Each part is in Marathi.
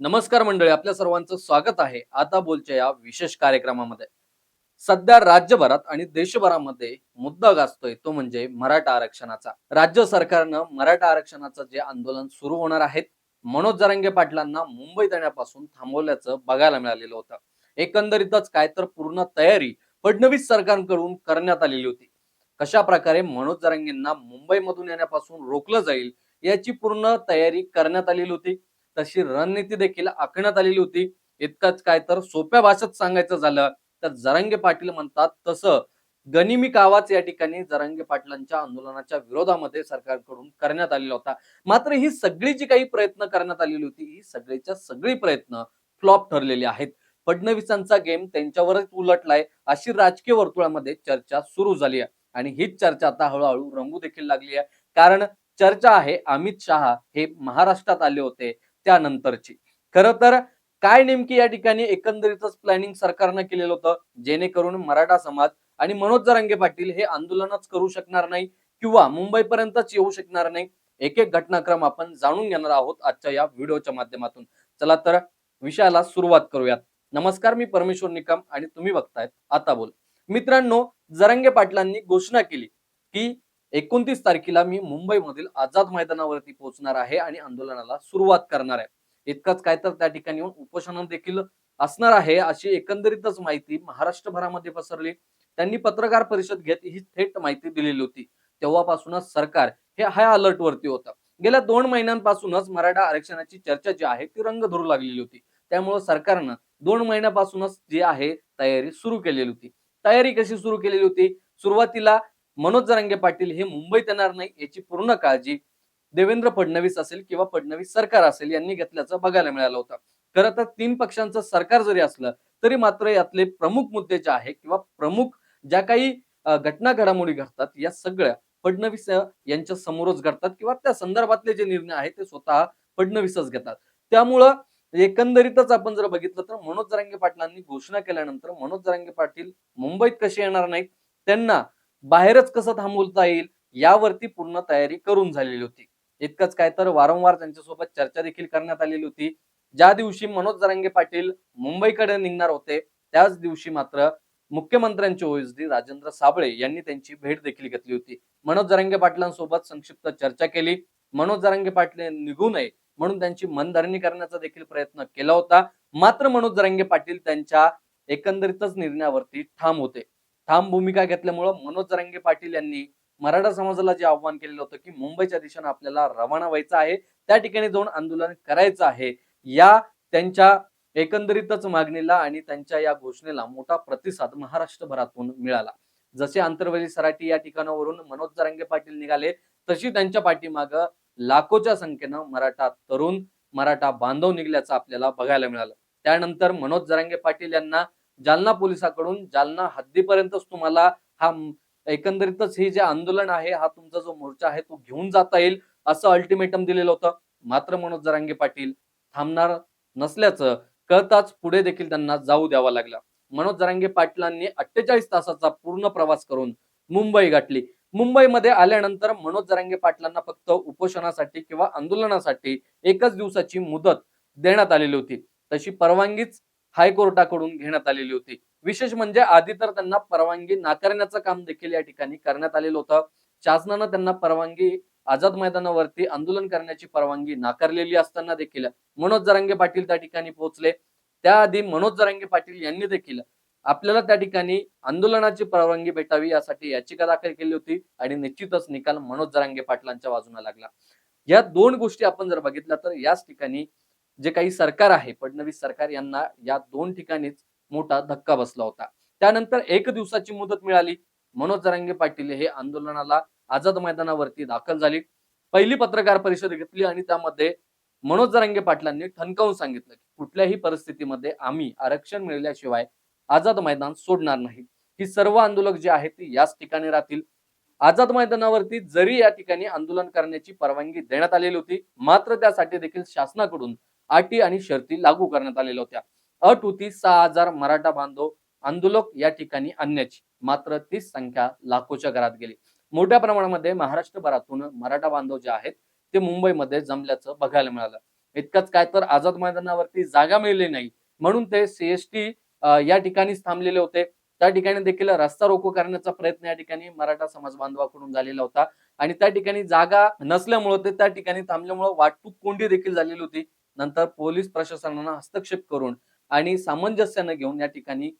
नमस्कार मंडळी आपल्या सर्वांचं स्वागत आहे. आता बोलच्या या विशेष कार्यक्रमामध्ये. सध्या राज्यभरात आणि देशभरामध्ये मुद्दा गाजतोय तो म्हणजे मराठा आरक्षणाचा. राज्य सरकारनं मराठा आरक्षणाचं जे आंदोलन सुरू होणार आहेत मनोज जरांगे पाटलांना मुंबईत येण्यापासून थांबवल्याचं बघायला मिळालेलं होतं. एकंदरीतच काय तर पूर्ण तयारी फडणवीस सरकारकडून करण्यात आलेली होती. कशा प्रकारे मनोज जरांगेंना मुंबईमधून येण्यापासून रोखलं जाईल याची पूर्ण तयारी करण्यात आलेली होती. तशी रणनीती देखील आखण्यात आलेली होती. इतकंच काय तर सोप्या भाषेत सांगायचं झालं तर जरांगे पाटील म्हणतात तसं. गनिमी कावाच या ठिकाणी जरांगे पाटलांच्या आंदोलनाच्या विरोधामध्ये सरकारकडून करण्यात आलेला होता. मात्र ही सगळी जी काही प्रयत्न करण्यात आलेली होती ही सगळीच्या सगळी प्रयत्न फ्लॉप ठरलेले आहेत. फडणवीसांचा गेम त्यांच्यावरच उलटलाय अशी राजकीय वर्तुळामध्ये चर्चा सुरू झाली आहे. आणि हीच चर्चा आता हळूहळू रंगू देखील लागली आहे. कारण चर्चा आहे अमित शहा हे महाराष्ट्रात आले होते. त्यानंतरची. खर तर काय नेमकी या ठिकाणी एकंदरीतच प्लॅनिंग सरकारनं केलेलं होतं? जेणेकरून मराठा समाज आणि मनोज जरांगे पाटील हे आंदोलनच करू शकणार नाही किंवा मुंबईपर्यंतच येऊ शकणार नाही? एक एक घटनाक्रम आपण जाणून घेणार आहोत आजच्या या व्हिडिओच्या माध्यमातून. चला तर विषयाला सुरुवात करूयात. नमस्कार मी परमेश्वर निकम आणि तुम्ही बघतायत आता बोल. मित्रांनो जरंगे पाटलांनी घोषणा केली की एकोणतीस तारखेला मी मुंबईमधील आझाद मैदानावरती पोहोचणार आहे आणि आंदोलनाला सुरुवात करणार आहे. इतकंच काय तर त्या ठिकाणी उपोषण देखील असणार आहे अशी एकंदरीतच माहिती महाराष्ट्रभरामध्ये पसरली. त्यांनी पत्रकार परिषद घेत ही थेट माहिती दिलेली होती. तेव्हापासूनच सरकार हे हाय अलर्ट वरती होतं. गेल्या दोन महिन्यांपासूनच मराठा आरक्षणाची चर्चा जी आहे ती रंग धरू लागलेली होती. त्यामुळे सरकारनं दोन महिन्यापासूनच जी आहे तयारी सुरू केलेली होती. तयारी कशी सुरू केलेली होती? सुरुवातीला मनोज जरांगे पाटील हे मुंबईत येणार नाही याची पूर्ण काळजी देवेंद्र फडणवीस असेल किंवा फडणवीस सरकार असेल यांनी घेतल्याचं बघायला मिळालं होतं. खरं तर तीन पक्षांचं सरकार जरी असलं तरी मात्र यातले प्रमुख मुद्दे जे आहे किंवा प्रमुख ज्या काही घटना घडामोडी घडतात या सगळ्या फडणवीस यांच्या समोरच घडतात किंवा त्या संदर्भातले जे निर्णय आहेत ते स्वतः फडणवीसच घेतात. त्यामुळं एकंदरीतच आपण जर बघितलं तर मनोज जरांगे पाटलांनी घोषणा केल्यानंतर मनोज जरांगे पाटील मुंबईत कसे येणार नाहीत त्यांना बाहेरच कसं थांबवता येईल यावरती पूर्ण तयारी करून झालेली होती. इतकंच काय तर वारंवार त्यांच्यासोबत चर्चा देखील करण्यात आलेली होती. ज्या दिवशी मनोज जरांगे पाटील मुंबईकडे निघणार होते त्याच दिवशी मात्र मुख्यमंत्र्यांचे ओएसडी राजेंद्र साबळे यांनी त्यांची भेट देखील घेतली होती. मनोज जरांगे पाटलांसोबत संक्षिप्त चर्चा केली. मनोज जरांगे पाटील निघू नये म्हणून त्यांची मनधरणी करण्याचा देखील प्रयत्न केला होता. मात्र मनोज जरांगे पाटील त्यांच्या एकंदरीतच निर्णयावरती ठाम होते. ठाम भूमिका घेतल्यामुळं मनोज जरांगे पाटील यांनी मराठा समाजाला जे आव्हान केलेलं होतं की मुंबईच्या दिशेनं आपल्याला रवाना व्हायचं आहे त्या ठिकाणी जाऊन आंदोलन करायचं आहे या त्यांच्या एकंदरीतच मागणीला आणि त्यांच्या या घोषणेला मोठा प्रतिसाद महाराष्ट्रभरातून मिळाला. जसे आंतरवेली सराटी या ठिकाणावरून मनोज जरांगे पाटील निघाले तशी त्यांच्या पाठीमाग लाखोच्या संख्येनं मराठा तरुण मराठा बांधव निघल्याचं आपल्याला बघायला मिळालं. त्यानंतर मनोज जरांगे पाटील यांना जालना पोलिसाकडून जालना हद्दीपर्यंतच तुम्हाला हा एकंदरीतच हे जे आंदोलन आहे हा तुमचा जो मोर्चा आहे तो घेऊन जाता येईल असं अल्टिमेटम दिलेलं होतं. मात्र मनोज जरांगे पाटील थांबणार नसल्याचं कळताच पुढे देखील त्यांना जाऊ द्यावा लागला. मनोज जरांगे पाटलांनी अठ्ठेचाळीस तासाचा पूर्ण प्रवास करून मुंबई गाठली. मुंबईमध्ये आल्यानंतर मनोज जरांगे पाटलांना फक्त उपोषणासाठी किंवा आंदोलनासाठी एकच दिवसाची मुदत देण्यात आलेली होती. तशी परवानगीच हायकोर्टाकडून घेण्यात आलेली होती. विशेष म्हणजे आधी तर त्यांना परवानगी नाकारण्याचं काम देखील या ठिकाणी करण्यात आलेलं होतं. शासनानं त्यांना परवानगी आझाद मैदानावरती आंदोलन करण्याची परवानगी नाकारलेली असताना देखील मनोज जरांगे पाटील त्या ठिकाणी पोहोचले. त्याआधी मनोज जरांगे पाटील यांनी देखील आपल्याला त्या ठिकाणी आंदोलनाची परवानगी भेटावी यासाठी याचिका दाखल केली होती आणि निश्चितच निकाल मनोज जरांगे पाटलांच्या बाजूने लागला. या दोन गोष्टी आपण जर बघितल्या तर याच ठिकाणी जे काही सरकार आहे फडणवीस सरकार यांना या दोन ठिकाणीच मोठा धक्का बसला होता. त्यानंतर एक दिवसाची मुदत मिळाली. मनोज जरांगे पाटील हे आंदोलनाला आझाद मैदानावरती दाखल झाली. पहिली पत्रकार परिषद घेतली आणि त्यामध्ये मनोज जरांगे पाटलांनी ठणकावून सांगितलं की कुठल्याही परिस्थितीमध्ये आम्ही आरक्षण मिळाल्याशिवाय आझाद मैदान सोडणार नाही. ही सर्व आंदोलक जे आहेत ती याच ठिकाणी राहतील. आझाद मैदानावरती जरी या ठिकाणी आंदोलन करण्याची परवानगी देण्यात आलेली होती मात्र त्यासाठी देखील शासनाकडून अटी आणि शर्ती लागू करण्यात आलेल्या होत्या. अट होती सहा हजार मराठा बांधव आंदोलक या ठिकाणी आणण्याची मात्र तीच संख्या लाखोच्या घरात गेली. मोठ्या प्रमाणामध्ये महाराष्ट्रभरातून मराठा बांधव जे आहेत ते मुंबईमध्ये जमल्याचं बघायला मिळालं. इतकंच काय तर आझाद मैदानावरती जागा मिळली नाही. म्हणून ते सीएसटी या ठिकाणीच थांबलेले होते. त्या ठिकाणी देखील रस्ता रोको करण्याचा प्रयत्न या ठिकाणी मराठा समाज बांधवाकडून झालेला होता. आणि त्या ठिकाणी जागा नसल्यामुळे ते त्या ठिकाणी थांबल्यामुळे वाटतूक कोंडी देखील झालेली होती. नंतर पोलीस प्रशासनानं हस्तक्षेप करून आणि सामंजस्यानं घेऊन या ठिकाणी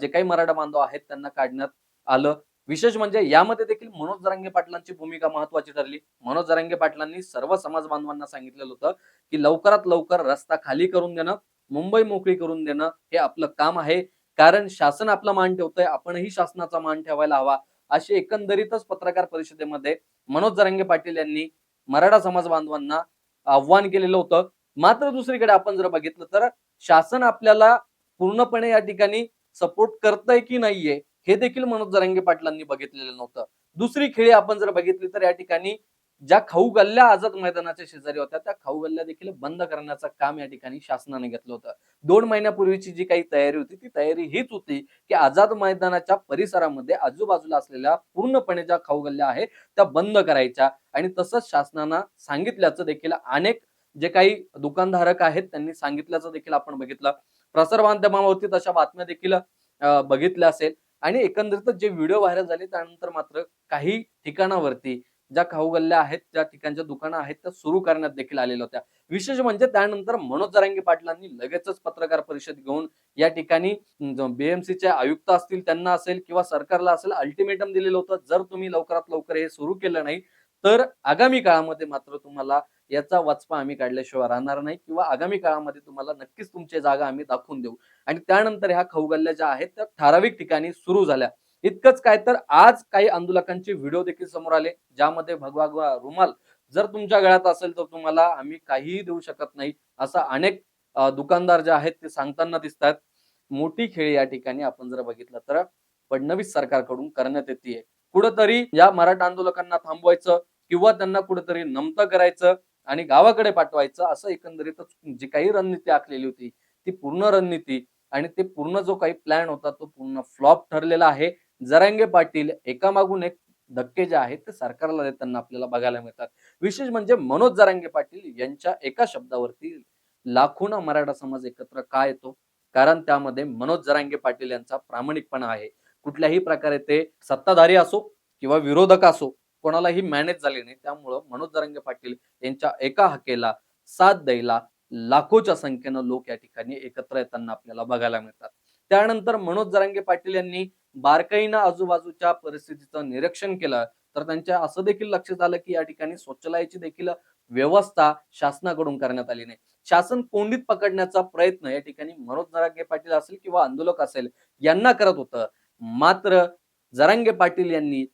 जे काही मराठा बांधव आहेत त्यांना काढण्यात आलं. विशेष म्हणजे यामध्ये देखील मनोज जरांगे पाटलांची भूमिका महत्वाची ठरली. मनोज जरांगे पाटलांनी सर्व समाज बांधवांना सांगितलेलं होतं की लवकरात लवकर रस्ता खाली करून देणं मुंबई मोकळी करून देणं हे आपलं काम आहे. कारण शासन आपला मान ठेवतंय आपणही शासनाचा मान ठेवायला हवा. अशी एकंदरीतच पत्रकार परिषदेमध्ये मनोज जरांगे पाटील यांनी मराठा समाज बांधवांना आव्हान केलेलं होतं. मात्र दुसरीकडे आपण जर बघितलं तर शासन आपल्याला पूर्णपणे या ठिकाणी सपोर्ट करतंय की नाहीये हे देखील मनोज जरांगे पाटलांनी बघितलेलं नव्हतं. दुसरी खेळी आपण जर बघितली तर या ठिकाणी ज्या खाऊ गल्ल्या आझाद मैदानाच्या शेजारी होत्या त्या खाऊ गल्ल्या देखील बंद करण्याचं काम या ठिकाणी शासनाने घेतलं होतं. दोन महिन्यापूर्वीची जी काही तयारी होती ती तयारी हीच होती की आझाद मैदानाच्या परिसरामध्ये आजूबाजूला असलेल्या पूर्णपणे ज्या खाऊ गल्ल्या आहेत त्या बंद करायच्या. आणि तसंच शासनानं सांगितल्याचं देखील अनेक जे काही दुकानधारक आहेत त्यांनी सांगितल्याचं देखील आपण बघितलं. प्रसार माध्यमावरती तशा बातम्या देखील बघितल्या असेल. आणि एकंदरीतच जे व्हिडिओ व्हायरल झाले त्यानंतर मात्र काही ठिकाणावरती ज्या खाऊ गल्ल्या आहेत ज्या ठिकाणच्या दुकानं आहेत त्या सुरू करण्यात देखील आलेल्या होत्या. विशेष म्हणजे त्यानंतर मनोज जरांगे पाटलांनी लगेचच पत्रकार परिषद घेऊन या ठिकाणी बीएमसीचे आयुक्त असतील त्यांना असेल किंवा सरकारला असेल अल्टिमेटम दिलेलं होतं. जर तुम्ही लवकरात लवकर हे सुरू केलं नाही तर आगामी काळामध्ये मात्र तुम्हाला याचा वाचपा आम्ही काढल्याशिवाय राहणार नाही किंवा आगामी काळामध्ये तुम्हाला नक्कीच तुमची जागा आम्ही दाखवून देऊ. आणि त्यानंतर ह्या खाऊगल्ल्या ज्या आहेत त्या ठराविक ठिकाणी सुरू झाल्या. इतकंच काय तर आज काही आंदोलकांचे व्हिडिओ देखील समोर आले ज्यामध्ये भगवा रुमाल जर तुमच्या गळ्यात असेल तर तुम्हाला आम्ही काहीही देऊ शकत नाही असा अनेक दुकानदार जे आहेत ते सांगताना दिसतात. मोठी खेळ या ठिकाणी आपण जर बघितलं तर फडणवीस सरकारकडून करण्यात येते कुठंतरी या मराठा आंदोलकांना थांबवायचं किंवा त्यांना कुठेतरी नमतं करायचं आणि गावाकडे पाठवायचं असं एकंदरीतच जी काही रणनीती आखलेली होती ती पूर्ण रणनीती आणि ते पूर्ण जो काही प्लॅन होता तो पूर्ण फ्लॉप ठरलेला आहे. जरांगे पाटील एकामागून एक धक्के जे आहेत ते सरकारला देताना आपल्याला बघायला मिळतात. विशेष म्हणजे मनोज जरांगे पाटील यांच्या एका शब्दावरती लाखोना मराठा समाज एकत्र का येतो? कारण त्यामध्ये मनोज जरांगे पाटील यांचा प्रामाणिकपणा आहे. कुठल्याही प्रकारे ते सत्ताधारी असो किंवा विरोधक असो कोणालाही मॅनेज झाले नाही. त्यामुळं मनोज जरांगे पाटील यांच्या एका हकेला साथ द्यायला लाखोच्या संख्येनं लोक या ठिकाणी एकत्र येताना आपल्याला बघायला मिळतात. त्यानंतर मनोज जरांगे पाटील यांनी बारकाईनं आजूबाजूच्या परिस्थितीचं निरीक्षण केलं तर त्यांच्या असं देखील लक्षात आलं की या ठिकाणी शौचालयाची देखील व्यवस्था शासनाकडून करण्यात आली नाही. शासन कोंडीत पकडण्याचा प्रयत्न या ठिकाणी मनोज जरांगे पाटील असेल किंवा आंदोलक असेल यांना करत होतं. मात्र जरांगे पाटील यांनी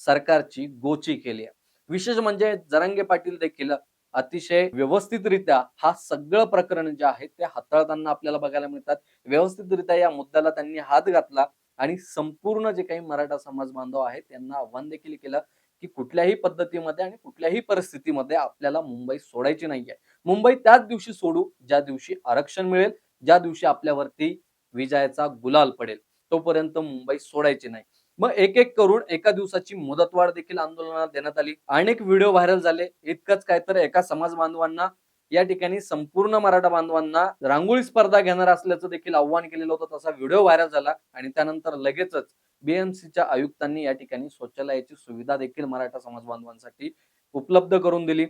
सरकारची गोची केली आहे. विशेष म्हणजे जरांगे पाटील देखील अतिशय व्यवस्थितरित्या हा सगळं प्रकरण जे आहे ते हाताळताना आपल्याला बघायला मिळतात. व्यवस्थितरित्या या मुद्द्याला त्यांनी हात घातला आणि संपूर्ण जे काही मराठा समाज बांधव आहेत त्यांना आव्हान देखील केलं की कुठल्याही पद्धतीमध्ये आणि कुठल्याही परिस्थितीमध्ये आपल्याला मुंबई सोडायची नाहीये. मुंबई त्याच दिवशी सोडू ज्या दिवशी आरक्षण मिळेल ज्या दिवशी आपल्यावरती विजयाचा गुलाल पडेल तोपर्यंत मुंबई सोडायची नाही. मग एक एक करून एका दिवसाची मुदतवाढ देखील आंदोलनात देण्यात आली. अनेक व्हिडिओ व्हायरल झाले. इतकंच काय तर एका समाज बांधवांना या ठिकाणी संपूर्ण मराठा बांधवांना रांगोळी स्पर्धा घेणार असल्याचं देखील आव्हान केलेलं होतं. तसा व्हिडिओ व्हायरल झाला आणि त्यानंतर लगेचच बीएमसीच्या आयुक्तांनी या ठिकाणी शौचालयाची सुविधा देखील मराठा समाज बांधवांसाठी उपलब्ध करून दिली.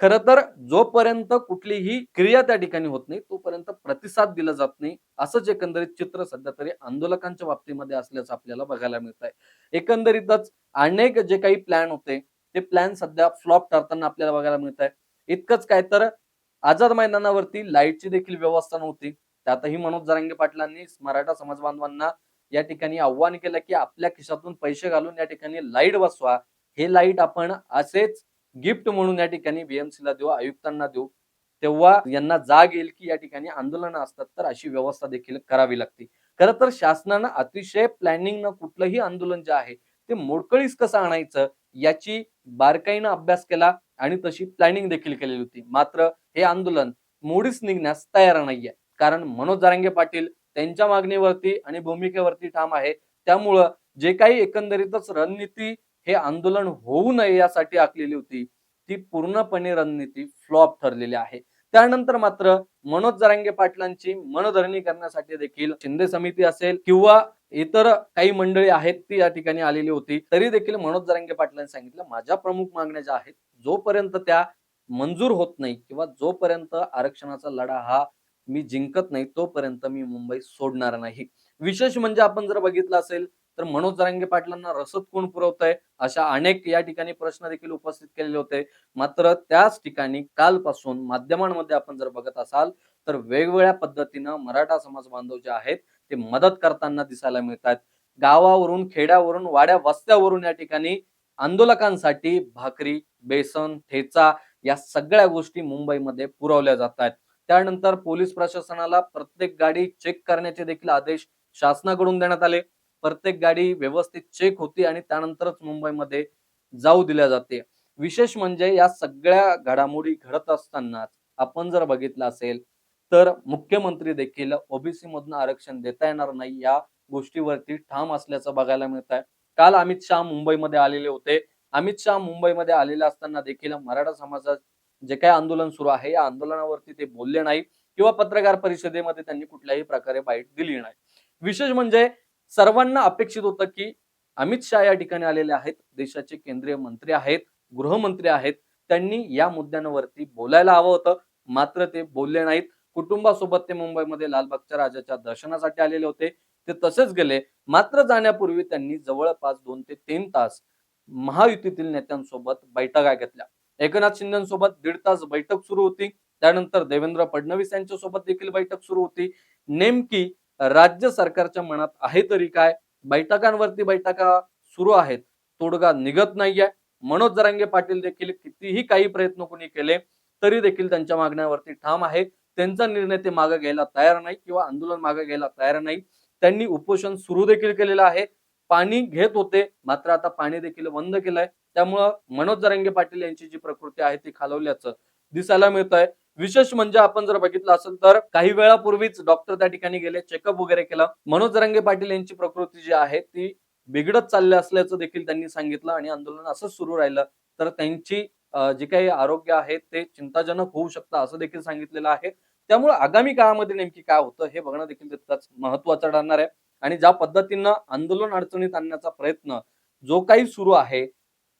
खर तर जोपर्यंत कुठलीही क्रिया त्या ठिकाणी होत नाही तोपर्यंत प्रतिसाद दिला जात नाही असंच एकंदरीत चित्र सध्या तरी आंदोलकांच्या बाबतीमध्ये असल्याचं आपल्याला बघायला मिळत आहे एकंदरीतच अनेक जे काही प्लॅन होते ते प्लॅन सध्या फ्लॉप ठरताना आपल्याला बघायला मिळत आहे इतकंच काय तर आझाद मैदानावरती लाईटची देखील व्यवस्था नव्हती. त्यातही मनोज जरांगे पाटलांनी मराठा समाज बांधवांना या ठिकाणी आव्हान केलं की आपल्या खिशातून पैसे घालून या ठिकाणी लाइट बसवा. हे लाइट आपण असेच गिफ्ट म्हणून या ठिकाणी बीएमसी ला देऊ आयुक्तांना देऊ. तेव्हा यांना जाग येईल की या ठिकाणी आंदोलनं असतात तर अशी व्यवस्था देखील करावी लागते. खरं तर शासनानं अतिशय प्लॅनिंग न कुठलंही आंदोलन जे आहे ते मोडकळीस कसं आणायचं याची बारकाईनं अभ्यास केला आणि तशी प्लॅनिंग देखील केलेली होती. मात्र हे आंदोलन मोडीच निघण्यास तयार नाहीये. कारण मनोज जारंगे पाटील त्यांच्या मागणीवरती आणि भूमिकेवरती ठाम आहे. त्यामुळं जे काही एकंदरीतच रणनीती हे आंदोलन होऊ नये यासाठी आखलेली होती. ती पूर्णपणे रणनीती फ्लॉप ठरलेली आहे. त्यानंतर मात्र मनोज जरांगे पाटलांची मनधरणी करण्यासाठी देखील शिंदे समिती असेल किंवा इतर काही मंडळी आहेत ती या ठिकाणी आलेली होती. तरी देखील मनोज जरांगे पाटलांनी सांगितलं माझ्या प्रमुख मागण्या ज्या आहेत जोपर्यंत त्या मंजूर होत नाही किंवा जोपर्यंत आरक्षणाचा लढा हा मी जिंकत नाही तोपर्यंत मी मुंबई सोडणार नाही. विशेष म्हणजे आपण जर बघितलं असेल तर मनोज जरांगे पाटलांना रसद कोण पुरवत आहे अशा अनेक या ठिकाणी प्रश्न देखील उपस्थित केलेले होते. मात्र त्याच ठिकाणी कालपासून माध्यमांमध्ये आपण जर बघत असाल तर वेगवेगळ्या पद्धतीनं मराठा समाज बांधव जे आहेत ते मदत करताना दिसायला मिळतात गावावरून खेड्यावरून वाड्या वस्त्यावरून या ठिकाणी आंदोलकांसाठी भाकरी बेसन ठेचा या सगळ्या गोष्टी मुंबईमध्ये पुरवल्या जात आहेत त्यानंतर पोलीस प्रशासनाला प्रत्येक गाडी चेक करण्याचे देखील आदेश शासनाकडून देण्यात आले. प्रत्येक गाडी व्यवस्थित चेक होती आणि त्यानंतरच मुंबईमध्ये जाऊ दिल्या जाते. विशेष म्हणजे या सगळ्या घडामोडी घडत असतानाच आपण जर बघितलं असेल तर मुख्यमंत्री देखील ओबीसी मधून आरक्षण देता येणार नाही या गोष्टीवरती ठाम असल्याचं बघायला मिळत आहे काल अमित शहा मुंबईमध्ये आलेले होते. अमित शहा मुंबईमध्ये आलेले असताना देखील मराठा समाजात जे काही आंदोलन सुरू आहे या आंदोलनावरती ते बोलले नाही किंवा पत्रकार परिषदेमध्ये त्यांनी कुठल्याही प्रकारे बाईट दिली नाही. विशेष म्हणजे सर्वांना अपेक्षित होतं की अमित शहा या ठिकाणी आलेले आहेत देशाचे केंद्रीय मंत्री आहेत गृहमंत्री आहेत. त्यांनी या मुद्द्यांवरती बोलायला हवं होतं मात्र ते बोलले नाहीत. कुटुंबासोबत ते मुंबईमध्ये लालबागच्या राजाच्या दर्शनासाठी आलेले होते. ते तसेच गेले. मात्र जाण्यापूर्वी त्यांनी जवळपास दोन ते तीन तास महायुतीतील नेत्यांसोबत बैठका घेतल्या. एकनाथ शिंदेसोबत दीड तास बैठक सुरू होती. त्यानंतर देवेंद्र फडणवीस यांच्यासोबत देखील बैठक सुरू होती. नेमकी राज्य सरकारच्या मनात आहे तरी काय? बैठकांवरती बैठका सुरू आहेत. तोडगा निघत नाहीये. मनोज जरांगे पाटील देखील कितीही काही प्रयत्न कोणी केले तरी देखील त्यांच्या मागण्यावरती ठाम आहे. त्यांचा निर्णय ते मागे घ्यायला तयार नाही किंवा आंदोलन मागे घ्यायला तयार नाही. त्यांनी उपोषण सुरू देखील केलेलं आहे. पाणी घेत होते मात्र आता पाणी देखील बंद केलंय. त्यामुळं मनोज जरांगे पाटील यांची जी प्रकृती आहे ती खालवल्याचं दिसायला मिळत आहे विशेष म्हणजे आपण जर बघितलं असेल तर काही वेळापूर्वीच डॉक्टर त्या ठिकाणी गेले चेकअप वगैरे केलं. मनोज रंगे पाटील यांची प्रकृती जी आहे ती बिघडत चालली असल्याचं देखील त्यांनी सांगितलं आणि आंदोलन असंच सुरू राहिलं. तर त्यांची जे काही आरोग्य आहे ते चिंताजनक होऊ शकतं असं देखील सांगितलेलं आहे. त्यामुळे आगामी काळामध्ये नेमकी काय होतं हे बघणं देखील तितकंच महत्वाचं ठरणार आहे. आणि ज्या पद्धतीनं आंदोलन अडचणीत आणण्याचा प्रयत्न जो काही सुरू आहे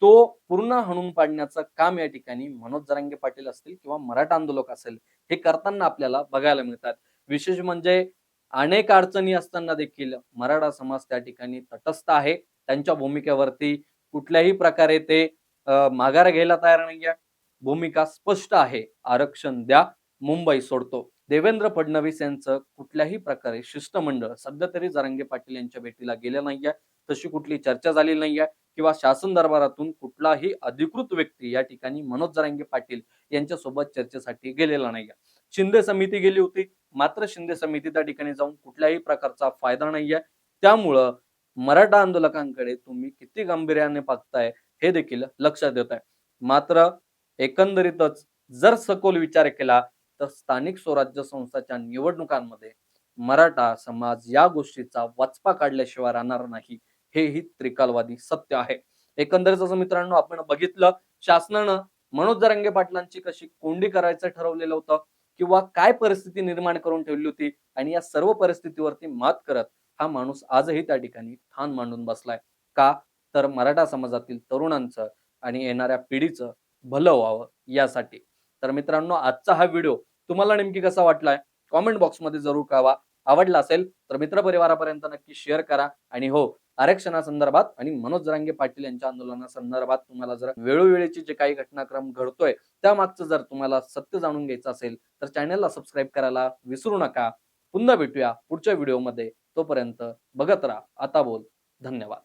तो पूर्ण हणून पाडण्याचं काम या ठिकाणी मनोज जरांगे पाटील असतील किंवा मराठा आंदोलक असेल हे करताना आपल्याला बघायला मिळतात. विशेष म्हणजे अनेक अडचणी असताना देखील मराठा समाज त्या ठिकाणी तटस्थ आहे. त्यांच्या भूमिकेवरती कुठल्याही प्रकारे ते माघार घ्यायला तयार नाहीये. भूमिका स्पष्ट आहे. आरक्षण द्या मुंबई सोडतो. देवेंद्र फडणवीस यांचं कुठल्याही प्रकारे शिष्टमंडळ सध्या तरी जरांगे पाटील यांच्या भेटीला गेलं नाहीये. तशी कुठली चर्चा झाली नाहीये. किंवा शासन दरबारातून कुठलाही अधिकृत व्यक्ती या ठिकाणी मनोज जरांगे पाटील यांच्या सोबत चर्चेसाठी गेलेला नाहीये. शिंदे समिती गेली होती. मात्र शिंदे समिती त्या ठिकाणी जाऊन कुठल्याही प्रकारचा फायदा नाही आहे त्यामुळं मराठा आंदोलकांकडे तुम्ही किती गांभीर्याने पाहताय हे देखील लक्षात देत आहे. मात्र एकंदरीतच जर सखोल विचार केला तर स्थानिक स्वराज्य संस्थाच्या निवडणुकांमध्ये मराठा समाज या गोष्टीचा वाचपा काढल्याशिवाय राहणार नाही. हे ही त्रिकालवादी सत्य आहे. एकंदरीत असं मित्रांनो आपण बघितलं शासनानं मनोज जरंगे पाटलांची कशी कोंडी करायचं ठरवलेलं होतं किंवा काय परिस्थिती निर्माण करून ठेवली होती आणि या सर्व परिस्थितीवरती मात करत हा माणूस आजही त्या ठिकाणी ठाण मांडून बसलाय. का? तर मराठा समाजातील तरुणांचं आणि येणाऱ्या पिढीचं भलं व्हावं यासाठी. तर मित्रांनो आजचा हा व्हिडिओ तुम्हाला नेमकी कसा वाटलाय? कॉमेंट बॉक्समध्ये जरूर कळवा. आवडला असेल तर मित्र परिवारापर्यंत नक्की शेअर करा. आणि हो आरक्षणासंदर्भात आणि मनोज जरांगे पाटील यांच्या आंदोलनासंदर्भात तुम्हाला जर वेळोवेळीचे जे काही घटनाक्रम घडतोय त्यामागचं जर तुम्हाला सत्य जाणून घ्यायचं असेल तर चॅनलला सबस्क्राईब करायला विसरू नका. पुन्हा भेटूया पुढच्या व्हिडिओमध्ये. तोपर्यंत बघत राहा. आता बोल. धन्यवाद.